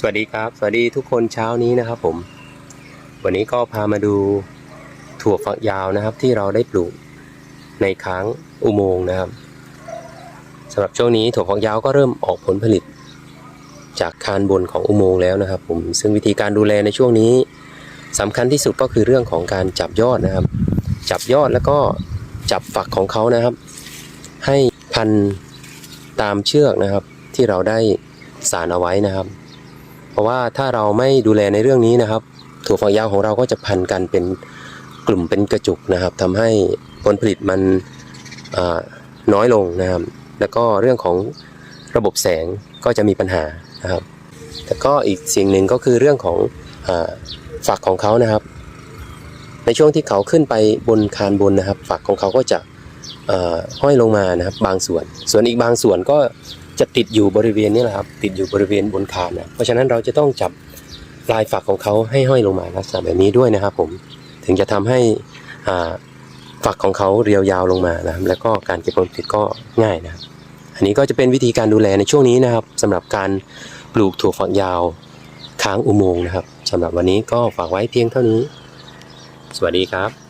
สวัสดีครับ สวัสดีทุกคนเช้านี้นะครับผม วันนี้ก็พามาดูถั่วฝักยาวนะครับ ที่เราได้ปลูกในค้างอุโมงค์นะครับสำหรับช่วงนี้ถั่วฝักยาวก็เริ่มออกผลผลิต จากคานบนของอุโมงค์แล้วนะครับ ผมซึ่งวิธีการดูแลในช่วงนี้สำคัญที่สุดก็คือเรื่องของการจับยอดนะครับ จับยอดแล้วก็จับฝักของเขานะครับ ให้พันตามเชือกนะครับที่เราได้สานเอาไว้นะครับ ราะว่าถ้าเราไม่ดูแลในเรื่องนี้นะครับ ถั่วฝักยาวของเราก็จะพันกันเป็นกลุ่มเป็นกระจุกนะครับทำให้ผลผลิตมันน้อยลงนะครับ แล้วก็เรื่องของระบบแสงก็จะมีปัญหานะครับแล้วก็อีกสิ่งหนึ่งก็คือเรื่องของอฝักของเขานะครับ ในช่วงที่เขาขึ้นไปบนคานบนนะครับ ฝักของเขาก็จะห้อยลงมานะครับ บางส่วน ส่วนอีกบางส่วนก็ จะติดอยู่บริเวณนี้แหละครับ ติดอยู่บริเวณบนคานนะเพราะฉะนั้นเราจะต้องจับปลายฝักของเขาให้ห้อยลงมาลักษณะแบบนี้ด้วยนะครับ ผมถึงจะทำให้อ่าฝักของเขาเรียวยาวลงมานะครับแล้วก็การเก็บผลผลิตก็ง่ายนะครับอันนี้ก็จะเป็นวิธีการดูแลในช่วงนี้นะครับสำหรับการปลูกถั่วฝักยาวค้างอุโมงค์นะครับสำหรับวันนี้ก็ฝากไว้เพียงเท่านี้ สวัสดีครับ